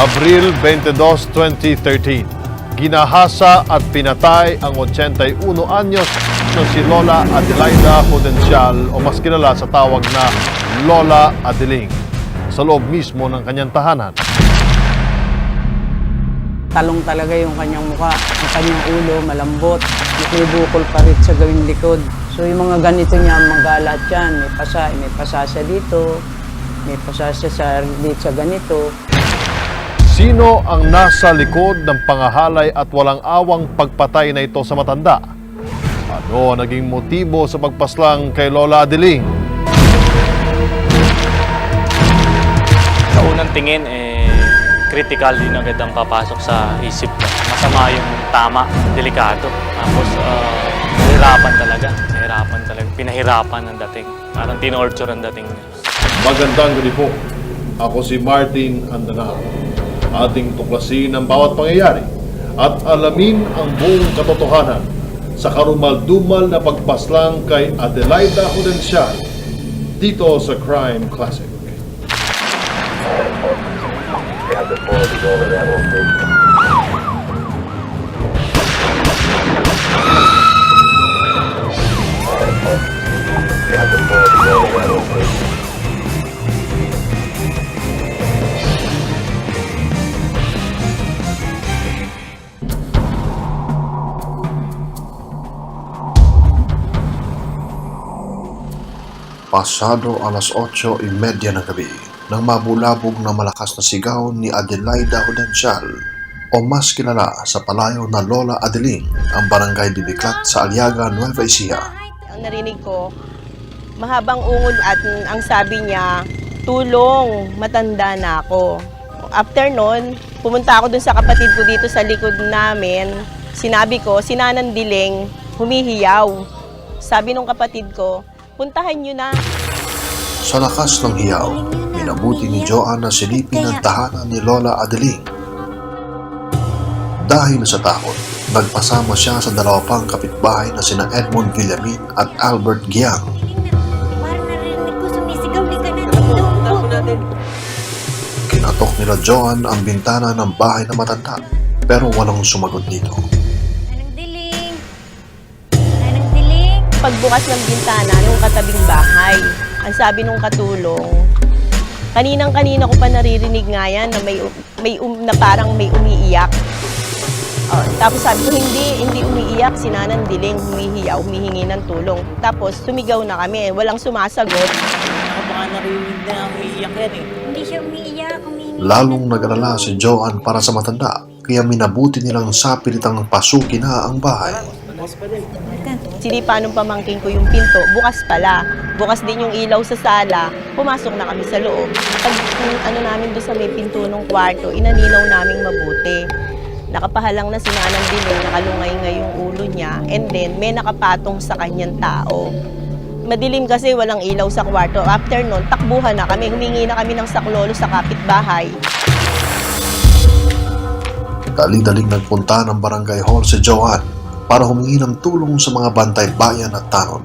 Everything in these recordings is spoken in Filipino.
Abril 22, 2013. Ginahasa at pinatay ang 81 anyos na si Lola Adelaida Hudencial o mas kilala sa tawag na Lola Adeling sa loob mismo ng kanyang tahanan. Talong talaga yung kanyang muka, ang kanyang ulo, malambot. May bukol pa rin sa gawing likod. So yung mga ganito niya, magalat yan. May pasa, may pasa siya dito, may pasa siya sa, dito sa ganito. Sino ang nasa likod ng pangahalay at walang awang pagpatay na ito sa matanda? Ano ang naging motibo sa pagpaslang kay Lola Adeling? Sa unang tingin, eh, critical din agad ang papasok sa isip ko. Masama yung tama, delikado. Tapos, uh, nahirapan talaga. Nahirapan talaga. Pinahirapan ang dating. Parang tinorture ang dating. Magandang gabi po. Ako si Martin Andanao. Ating tuklasin ang bawat pangyayari at alamin ang buong katotohanan sa karumal-dumal na pagpaslang kay Adelaida Hudencial dito sa Crime Classic. Pasado alas 8.30 ng gabi nang mabulabog na malakas na sigaw ni Adelaida Hudencial o mas kilala sa palayo na Lola Adeling ang barangay Bibiklat sa Aliaga, Nueva Ecija. Ang narinig ko, mahabang ungol at ang sabi niya, tulong, matanda na ako. After nun, pumunta ako dun sa kapatid ko dito sa likod namin. Sinabi ko, si Nanan Diling, humihiyaw. Sabi nung kapatid ko, puntahan nyo na. Sa lakas ng hiyaw, minabuti ni Joanne na silipin ang tahanan ni Lola Adeling. Dahil sa takot, nagpasama siya sa dalawa pang kapitbahay na sina Edmond Villamin at Albert Giang. Kinatok nila Joan ang bintana ng bahay na matanda pero walang sumagot dito. Pagbukas ng bintana nung katabing bahay, ang sabi nung katulong, kaninang kanina ko pa naririnig nga yan na may, may um- na parang may umiiyak. Oh, tapos sabi ko, hindi, hindi umiiyak, si Nanan Diling, humihiyaw, humihingi ng tulong. Tapos sumigaw na kami, walang sumasagot. Hindi siya umiiyak, humingi. Lalong nag-alala si Joan para sa matanda kaya minabuti nilang sapilitang pasukin na ang bahay. Sinipa nung pamangking ko yung pinto, bukas pala. Bukas din yung ilaw sa sala, pumasok na kami sa loob. Pag yung ano namin doon sa may pinto ng kwarto, inaninaw naming mabuti. Nakapahalang na si Nanang Diling, nakalungay nga yung ulo niya, and then may nakapatong sa kanyang tao. Madilim kasi walang ilaw sa kwarto. After nun, takbuhan na kami. Humingi na kami ng saklolo sa kapitbahay. Dali-daling nagpunta ng barangay hall si Joan para humingi ng tulong sa mga bantay bayan at tanod.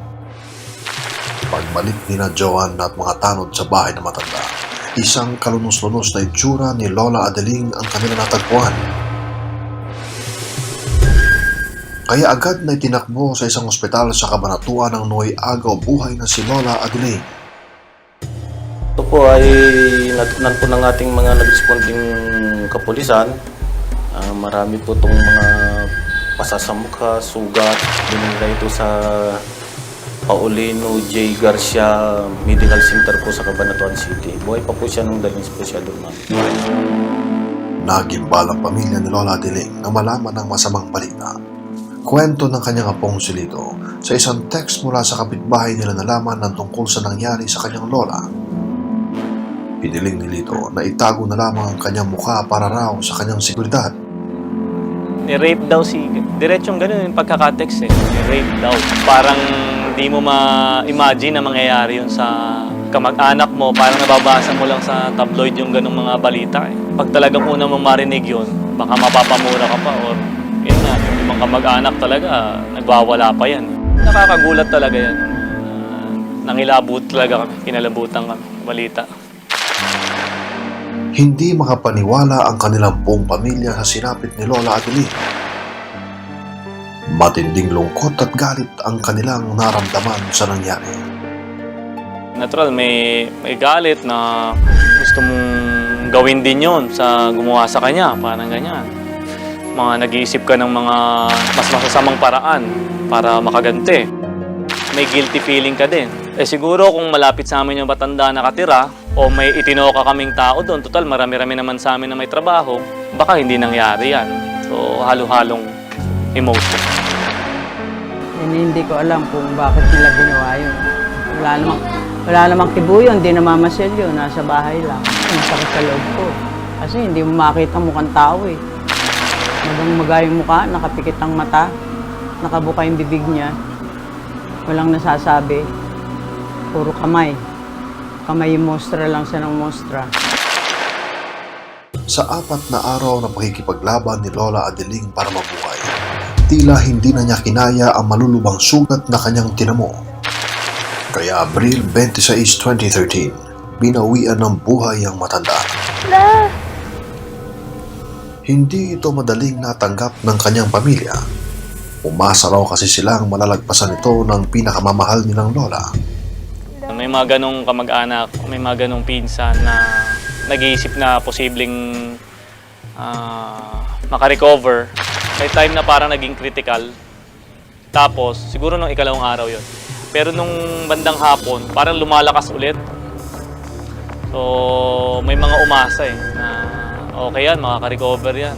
Pagbalik ni na Joan at mga tanod sa bahay na matanda, isang kalunos-lunos na itsura ni Lola Adeling ang kanila natagpuan. Kaya agad na itinakbo sa isang ospital sa kabanatuan ng Noy Agaw buhay na si Lola Adeling. Ito po ay natutunan po ng ating mga nag-responding kapulisan. Ah, marami po itong mga pasasamukha, sugat. Binila ito sa Paulino J. Garcia Medical Center po sa Cabanatuan City. Buhay pa po siya nung dalhin po siya doon, ma'am. Nagimbal ang pamilya ni Lola Diling na malaman ng masamang balita. Kwento ng kanyang apong si Lito sa isang text mula sa kapitbahay nila nalaman ng tungkol sa nangyari sa kanyang lola. Piniling ni Lito na itago na lamang ang kanyang mukha para raw sa kanyang seguridad. Ni-rape daw si... Diretsong ganun yung pagkakatext eh. Ni-rape daw. Parang di mo ma-imagine na mangyayari yun sa kamag-anak mo. Parang nababasa mo lang sa tabloid yung ganung mga balita eh. Pag talagang una mo marinig yun, baka mapapamura ka pa or yun nga, yung mga kamag-anak talaga, nagwawala pa yan. Nakakagulat talaga yan. Uh, nangilabot talaga kami, kinalabutan kami, balita. Hindi makapaniwala ang kanilang buong pamilya sa sinapit ni Lola Adeline. Matinding lungkot at galit ang kanilang naramdaman sa nangyari. Natural, may, may galit na gusto mong gawin din yon sa gumawa sa kanya, parang ganyan. Mga nag-iisip ka ng mga mas masasamang paraan para makaganti. May guilty feeling ka din. Eh siguro kung malapit sa amin yung batanda nakatira o may itinoka kaming tao doon, total marami-rami naman sa amin na may trabaho, baka hindi nangyari yan. So halo-halong emotion. Yan, hindi ko alam kung bakit nila ginawa yun. Wala namang, wala namang kibo yun, hindi namamasyal yun, nasa bahay lang. Ang sakit sa loob ko. Kasi hindi mo makita mukhang tao eh. Magang maga yung mukha, nakapikit ang mata, nakabuka yung bibig niya. Walang nasasabi. Puro kamay. Kamay mostra lang siya ng mostra. Sa apat na araw na pakikipaglaban ni Lola Adeling para mabuhay, tila hindi na niya kinaya ang malulubang sugat na kanyang tinamo. Kaya Abril 26, 2013, binawian ng buhay ang matanda. Hindi ito madaling natanggap ng kanyang pamilya. Umasa raw kasi silang malalagpasan ito ng pinakamamahal nilang lola. May mga ganong kamag-anak, may mga ganong pinsan na nag-iisip na posibleng ah, makarecover. May time na parang naging critical. Tapos, siguro nung ikalawang araw yon. Pero nung bandang hapon, parang lumalakas ulit. So, may mga umasa eh, na okay yan, makaka-recover yan.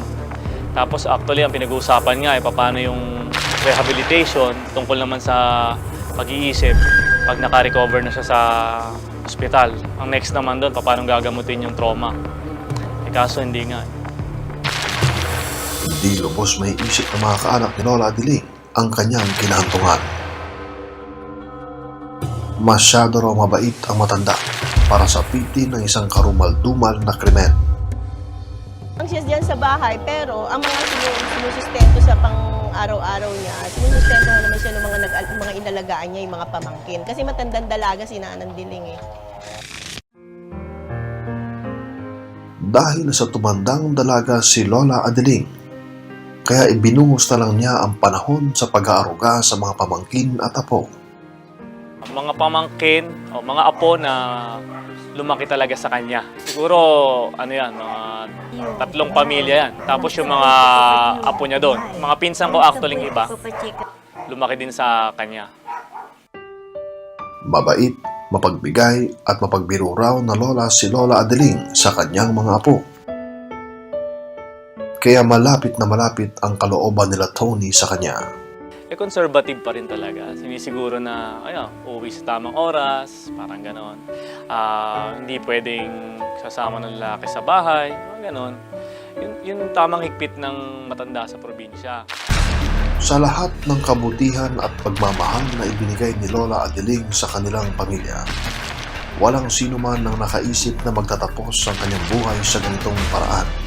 Tapos actually, ang pinag-uusapan nga eh, paano yung rehabilitation tungkol naman sa pag-iisip pag naka-recover na siya sa ospital. Ang next naman doon, paano gagamutin yung trauma. Eh kaso hindi nga. Hindi lubos may isip ng mga kaanak ni Lola Adiling ang kanyang kinahantungan. Masyado raw mabait ang matanda para sa pitin ng isang karumal-dumal na krimen. Anxious diyan sa bahay, pero ang mga sinu- sinusustento sa pang araw-araw niya, sinusustento na naman siya ng mga, nag mga inalagaan niya, yung mga pamangkin. Kasi matandang dalaga si Nanang Diling eh. Dahil sa tumandang dalaga si Lola Adeling, kaya ibinungos na lang niya ang panahon sa pag-aaruga sa mga pamangkin at apo. Mga pamangkin o mga apo na lumaki talaga sa kanya. Siguro, ano yan, mga tatlong pamilya yan. Tapos yung mga apo niya doon. Mga pinsan ko actually iba, lumaki din sa kanya. Mabait, mapagbigay at mapagbiro raw na lola si Lola Adeling sa kanyang mga apo. Kaya malapit na malapit ang kalooban nila Tony sa kanya. Eh, conservative pa rin talaga. Sinisiguro na, ayun, uuwi sa tamang oras, parang ganon. Ah, hindi pwedeng sasama ng lalaki sa bahay, mga ganon. Yun, yun tamang higpit ng matanda sa probinsya. Sa lahat ng kabutihan at pagmamahal na ibinigay ni Lola Adeling sa kanilang pamilya, walang sino man ang nakaisip na magtatapos ang kanyang buhay sa ganitong paraan.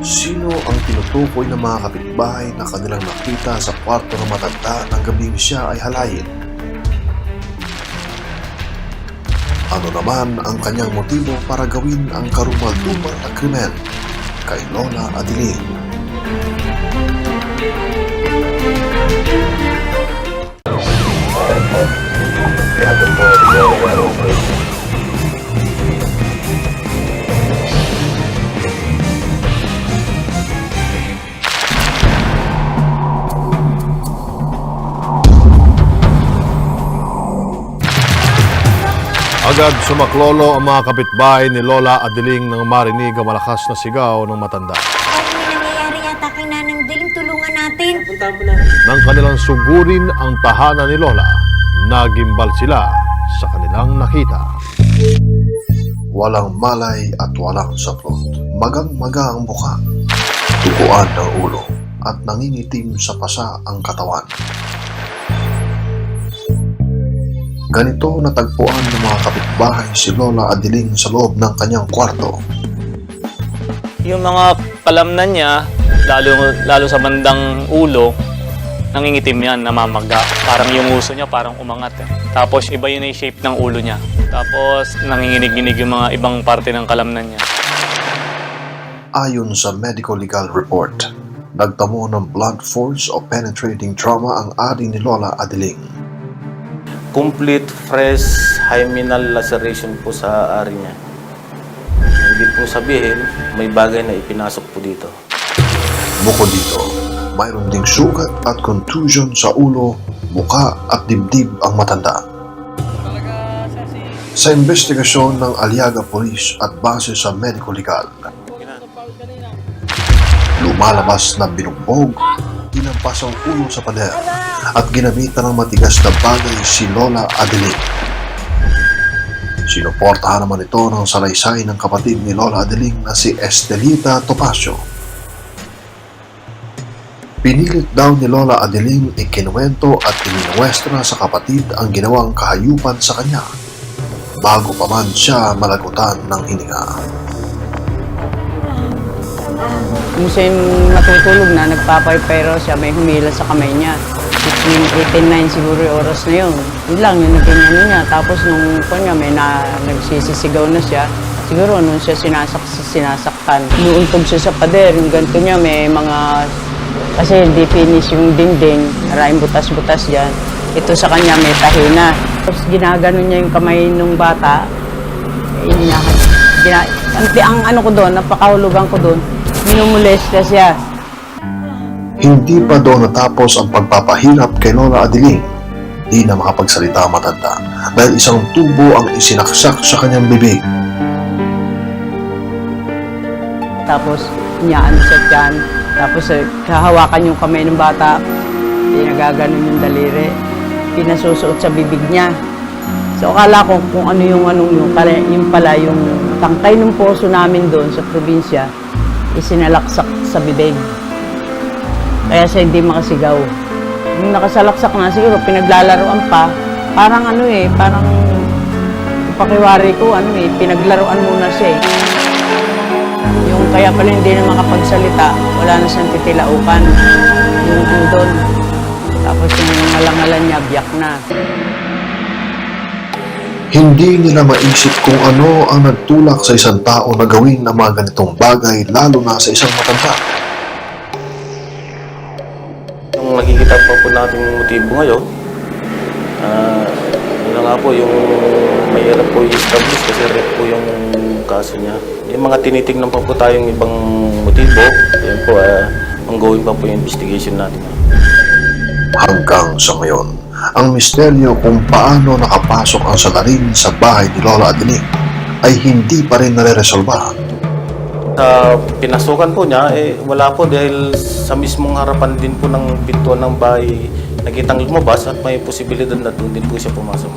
Sino ang tinutukoy ng mga kapitbahay na kanilang nakita sa kwarto ng matanda ng gabing siya ay halayin? Ano naman ang kanyang motibo para gawin ang karumal-dumal na krimen kay Lola Adeline? Agad sumaklolo ang mga kapitbahay ni Lola Adeling nang marinig ang malakas na sigaw ng matanda. Parang may nangyayari yata kay Nanang Dilim. Tulungan natin. Nang kanilang sugurin ang tahanan ni Lola, nagimbal sila sa kanilang nakita. Walang malay at walang saplot. Magang-maga ang mukha. Tukuan ng ulo at nangingitim sa pasa ang katawan. Ganito natagpuan ng mga kapitbahay si Lola Adiling sa loob ng kanyang kwarto. Yung mga kalamnan niya, lalo, lalo sa bandang ulo, nangingitim yan, namamaga. Parang yung uso niya parang umangat eh. Tapos iba yun yung shape ng ulo niya. Tapos nanginginig-ginig yung mga ibang parte ng kalamnan niya. Ayon sa medical legal report, nagtamo ng blunt force o penetrating trauma ang ari ni Lola Adeling. Complete fresh hymenal laceration po sa ari niya. Ibig po sabihin, may bagay na ipinasok po dito. Bukod dito, mayroon ding sugat at contusion sa ulo, muka at dibdib ang matanda. Sa investigasyon ng Aliaga Police at base sa medical legal, lumalabas na binugbog, tinampas ang ulo sa pader at ginamitan ng matigas na bagay si Lola Adeline. Sinuportahan naman ito ng salaysay ng kapatid ni Lola Adeling na si Estelita Topacio. Pinilit daw ni Lola Adeling ikinuwento at ininuwestra sa kapatid ang ginawang kahayupan sa kanya bago pa man siya malagutan ng hininga. Kung siya yung matutulog na, nagpapaypero siya, may humila sa kamay niya. Which means 18-9 siguro yung oras na yun. Yun lang, yun naging ano niya. Tapos nung kanya, may na, nagsisisigaw na siya. Siguro nung siya sinasak, sinasaktan. Inuuntog siya sa pader. Yung ganito niya, may mga... Kasi hindi finish yung dingding. Maraming butas-butas dyan. Ito sa kanya, may tahina. Tapos ginaganon niya yung kamay nung bata. Iniyakan. Gina, ang, ang ano ko doon, napakahulugan ko doon, minumulesta siya. Hindi pa doon natapos ang pagpapahirap kay Lola Adeling. Di na makapagsalita ang matanda dahil isang tubo ang isinaksak sa kanyang bibig. Tapos, niyaan siya dyan. Tapos, eh, kahawakan yung kamay ng bata. Pinagaganon yung daliri. Pinasusuot sa bibig niya. So, akala ko kung ano yung anong yung, pala, yung pala yung tangkay ng poso namin doon sa probinsya, isinalaksak sa bibig. Kaya siya hindi makasigaw. Nung nakasalaksak na, siguro pinaglalaroan pa. Parang ano eh, parang pakiwari ko, ano eh, pinaglaruan muna siya eh. Yung kaya pala hindi na makapagsalita, wala na siyang titilaukan. Yung doon. Tapos yung ngalangalan niya, biyak na. Hindi nila maisip kung ano ang nagtulak sa isang tao na gawin ang mga ganitong bagay lalo na sa isang matanda. Yung nakikita pa po natin motibo ngayon, ah, yun nga po, yung mahirap po i-establish kasi rape po yung kaso niya. Yung mga tinitignan pa po tayong ibang motibo, yun po, ah, ongoing pa po yung investigation natin. Hanggang sa ngayon, ang misteryo kung paano nakapasok ang salarin sa bahay ni Lola Adeling ay hindi pa rin nare-resolba. Sa pinasukan po niya, eh, wala po dahil sa mismong harapan din po ng pintuan ng bahay nakitang lumabas at may posibilidad na doon din po siya pumasok.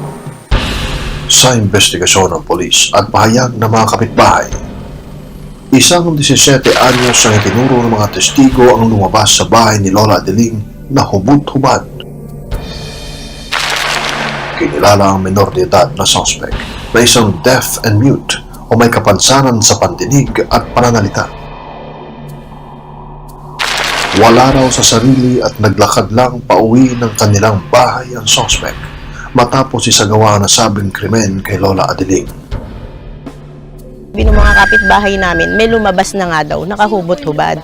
Sa investigasyon ng polis at pahayag ng mga kapitbahay, isang 17 anyos ang itinuro ng mga testigo ang lumabas sa bahay ni Lola Adeling na hubot-hubad. Kinilala ang menor de edad na suspect na isang deaf and mute o may kapansanan sa pandinig at pananalita. Wala raw sa sarili at naglakad lang pauwi ng kanilang bahay ang suspect matapos isagawa na sabing krimen kay Lola Adeling. Sabi ng mga kapitbahay namin, may lumabas na nga daw, nakahubot-hubad.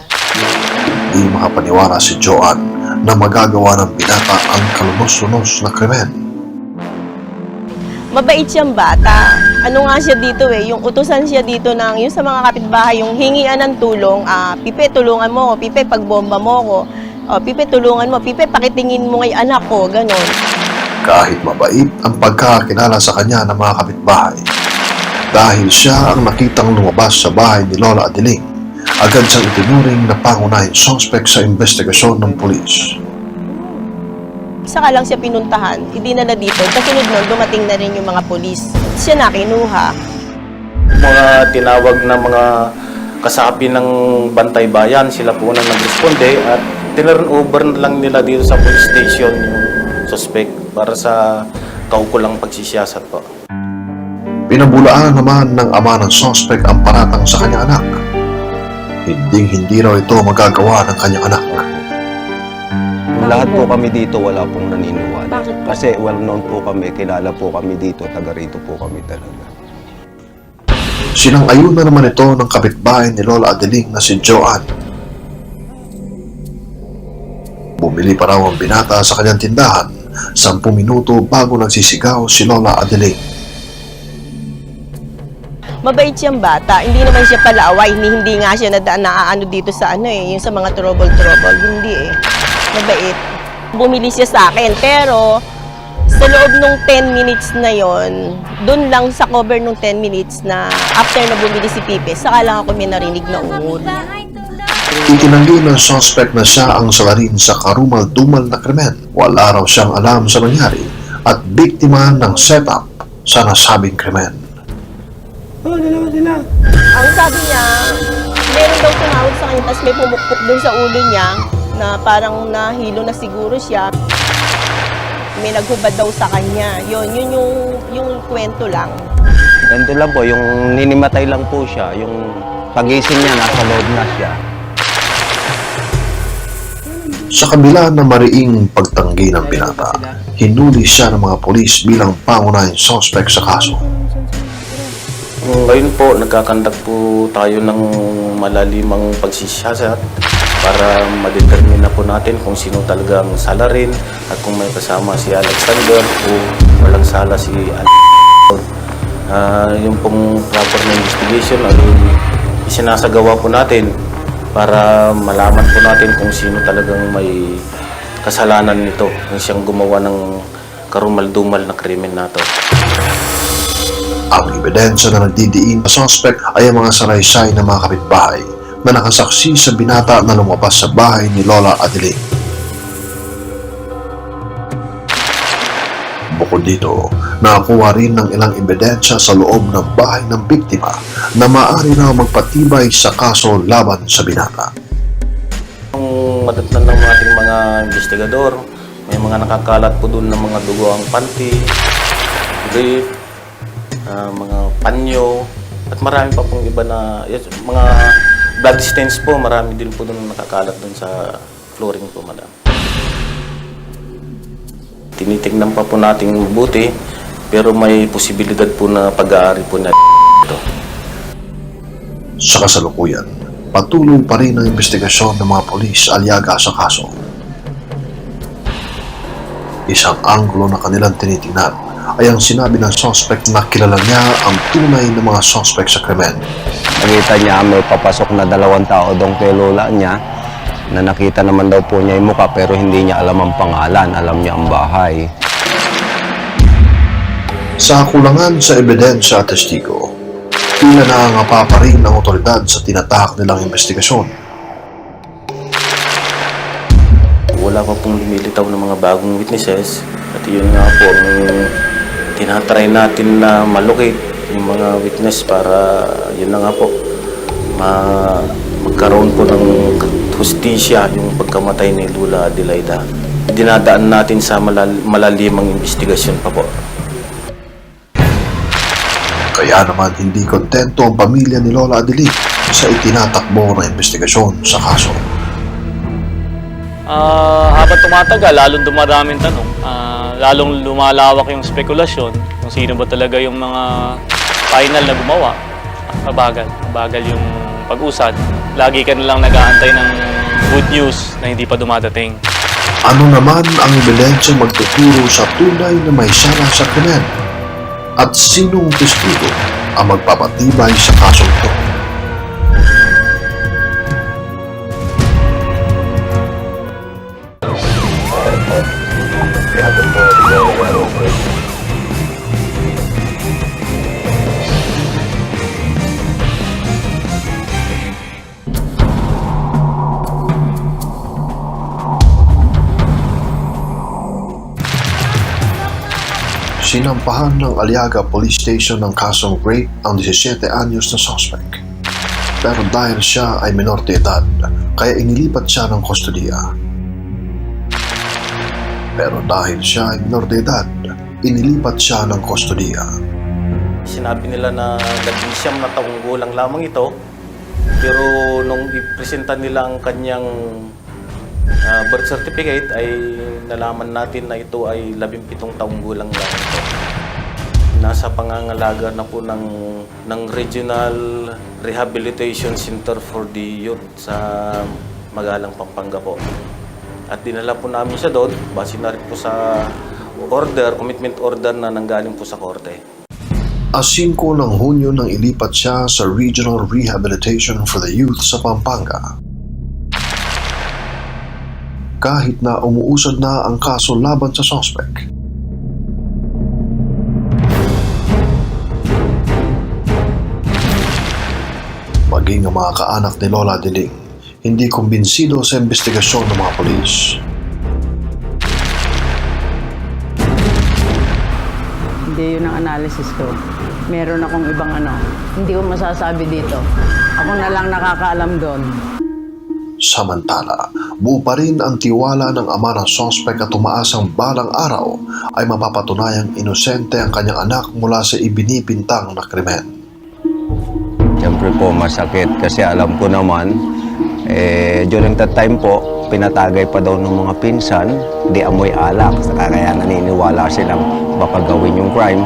Di makapaniwala si Joan na magagawa ng binata ang kalunos-lunos na krimen. Mabait siyang bata. Ano nga siya dito eh, yung utusan siya dito ng, yung sa mga kapitbahay, yung hingian ng tulong, ah, Pipe, tulungan mo ako, Pipe, pagbomba mo ako, oh, Pipe, tulungan mo, Pipe, pakitingin mo ngay anak ko, ganon. Kahit mabait ang pagkakakilala sa kanya ng mga kapitbahay. Dahil siya ang nakitang lumabas sa bahay ni Lola Adeling, agad siyang itinuring na pangunahing suspect sa investigasyon ng pulis. Saka lang siya pinuntahan, idinala dito. Kasunod nun, dumating na rin yung mga polis. Siya na kinuha. Mga tinawag na mga kasapi ng Bantay Bayan, sila po na nag-responde at tinurn over na lang nila dito sa police station yung suspect para sa kaukulang pagsisiyasat po. Pinabulaan naman ng ama ng suspect ang paratang sa kanyang anak. Hinding hindi raw ito magagawa ng kanyang anak. Lahat po kami dito wala pong naniniwala. Bakit po? Kasi well known po kami, kilala po kami dito, taga rito po kami talaga. Sinang-ayun na naman ito ng kapitbahay ni Lola Adeling na si Joanne. Bumili pa raw ang binata sa kanyang tindahan, sampung minuto bago nagsisigaw si Lola Adeling. Mabait siyang bata. Hindi naman siya palaaway. Hindi, hindi nga siya nadaan naaano dito sa ano eh, yung sa mga trouble-trouble. Hindi eh. Mabait. Bumili siya sa akin. Pero, sa loob nung 10 minutes na yon, dun lang sa cover nung 10 minutes na after na bumili si Pipe, saka lang ako may narinig na ungol. Itinanggi ng suspect na siya ang salarin sa karumal-dumal na krimen. Wala raw siyang alam sa nangyari at biktima ng setup sa nasabing krimen. Ang sabi niya, meron daw tumawag sa kanya, tapos may pumukpok dun sa ulo niya na parang nahilo na siguro siya. May naghubad daw sa kanya. Yun, yun yung, yung kwento lang. Ganito lang po, yung ninimatay lang po siya, yung pagising niya, nasa loob na siya. Sa kabila ng mariing pagtanggi ng binata, hinuli siya ng mga polis bilang pangunahing suspect sa kaso. Ngayon po, nagkakandak po tayo ng malalimang pagsisiyasat para madetermine na po natin kung sino talagang salarin at kung may kasama si Alexander o walang sala si Alexander. Ah, yung pong proper na investigation ay isinasagawa po natin para malaman po natin kung sino talagang may kasalanan nito kung siyang gumawa ng karumal-dumal na krimen na to. Ang ebidensya na nagdidiin sa suspect ay ang mga salaysay ng mga kapitbahay na nakasaksi sa binata na lumabas sa bahay ni Lola Adeling. Bukod dito, nakakuha rin ng ilang ebidensya sa loob ng bahay ng biktima na maaari raw magpatibay sa kaso laban sa binata. Ang madatnan ng ating mga investigador, may mga nakakalat po doon ng mga dugo ang panty, grape, ah, mga panyo, at marami pa pong iba na, yes, mga blood stains po, marami din po doon nakakalat doon sa flooring po, madam. Tinitingnan pa po natin mabuti, pero may posibilidad po na pag-aari po na ito. Sa kasalukuyan, patuloy pa rin ang investigasyon ng mga polis alyaga sa kaso. Isang anggulo na kanilang tinitingnan ay ang sinabi ng suspect na kilala niya ang tunay na mga suspect sa krimen. Nakita niya may papasok na dalawang tao doon kay lola niya na nakita naman daw po niya yung muka pero hindi niya alam ang pangalan, alam niya ang bahay. Sa kulangan sa ebidensya at testigo, tila nangangapa pa rin ng otoridad sa tinatahak nilang investigasyon. wala pa pong lumilitaw ng mga bagong witnesses at yun nga po ang tinatry natin na malocate yung mga witness para yun na nga po ma magkaroon po ng hustisya yung pagkamatay ni Lula Adelaida. Dinadaan natin sa malal- malalimang investigasyon pa po. Kaya naman hindi kontento ang pamilya ni Lola Adelie sa itinatakbo na investigasyon sa kaso. Ah, habang tumatagal, lalong dumaraming tanong. Ah, lalong lumalawak yung spekulasyon kung sino ba talaga yung mga final na gumawa. Mabagal. Mabagal yung pag-usad. Lagi ka nilang nag-aantay ng good news na hindi pa dumadating. Ano naman ang ebidensya magtuturo sa tunay na may sala sa krimen? At sinong testigo ang magpapatibay sa kasong ito? Sinampahan ng Aliaga Police Station ng kasong rape ang 17 anyos na suspect. Pero dahil siya ay menor de edad, kaya inilipat siya ng kustodiya. Pero dahil siya ay menor de edad, inilipat siya ng kustodiya. Sinabi nila na siyam na taong gulang lamang ito pero nung ipresenta nila ang kanyang ah, birth certificate ay nalaman natin na ito ay 17 taong gulang lang ito. Nasa pangangalaga na po ng, ng Regional Rehabilitation Center for the Youth sa Magalang, Pampanga po. At dinala po namin siya doon, base na rin po sa order, commitment order na nanggaling po sa korte. A 5 ng Hunyo nang ilipat siya sa Regional Rehabilitation for the Youth sa Pampanga. Kahit na umuusad na ang kaso laban sa sospek. Maging ang mga kaanak ni Lola Diling, hindi kumbinsido sa investigasyon ng mga polis. Hindi yun ang analysis ko. Meron akong ibang ano. Hindi ko masasabi dito. Ako na lang nakakaalam doon. Samantala, buo pa rin ang tiwala ng ama ng sospek at tumaasang balang araw ay mapapatunayang inosente ang kanyang anak mula sa ibinipintang na krimen. Siyempre po masakit kasi alam ko naman, eh, during that time po, pinatagay pa daw ng mga pinsan, di amoy alak. Kaya naniniwala silang baka gawin yung crime.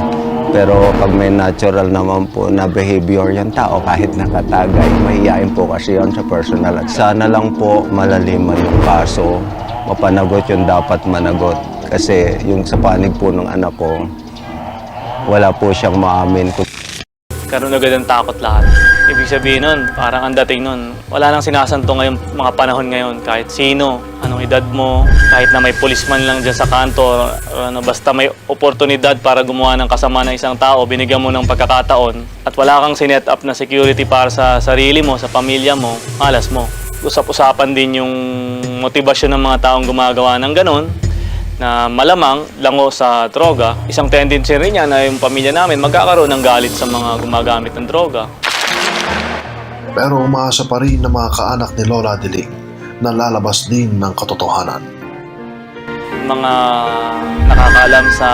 Pero pag may natural naman po na behavior yung tao, kahit nakatagay, mahihain po kasi yan sa personal. At sana lang po malaliman yung kaso, mapanagot yung dapat managot. Kasi yung sa panig po ng anak ko, wala po siyang maamin kung Karoon agad ng takot lahat. Ibig sabihin nun, parang ang dating nun, wala nang sinasanto ngayong mga panahon ngayon. Kahit sino, anong edad mo, kahit na may policeman lang dyan sa kanto, ano, basta may oportunidad para gumawa ng kasama ng isang tao, binigyan mo ng pagkakataon, at wala kang sinet up na security para sa sarili mo, sa pamilya mo, malas mo. Usap-usapan din yung motivasyon ng mga taong gumagawa ng ganun, na malamang lango sa droga. Isang tendency rin yan na yung pamilya namin magkakaroon ng galit sa mga gumagamit ng droga. Pero umaasa pa rin ng mga kaanak ni Lola Diling na lalabas din ng katotohanan. Mga nakakaalam sa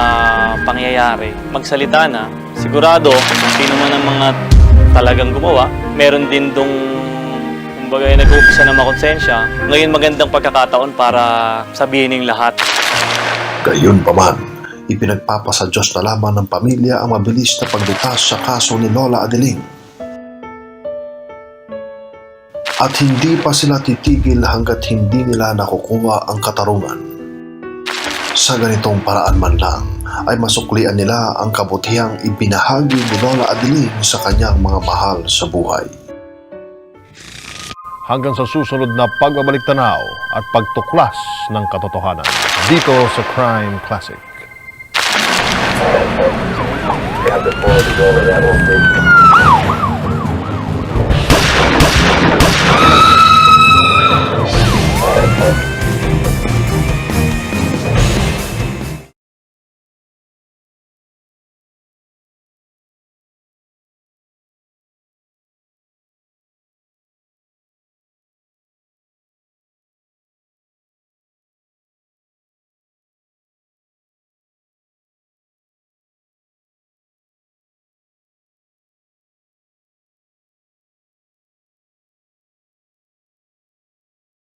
pangyayari, magsalita na. Sigurado, kung sino man ang mga talagang gumawa, meron din dong kumbaga nag-uumpisa na makonsensya. Ngayon magandang pagkakataon para sabihin ng lahat. Gayun pa man, ipinagpapasa Diyos na lamang ng pamilya ang mabilis na paglutas sa kaso ni Lola Adeling. At hindi pa sila titigil hanggat hindi nila nakukuha ang katarungan. Sa ganitong paraan man lang, ay masuklian nila ang kabutihang ibinahagi ni Lola Adeling sa kanyang mga mahal sa buhay. Hanggang sa susunod na pagbabalik tanaw at pagtuklas ng katotohanan. Dito sa Crime Classic. Oh.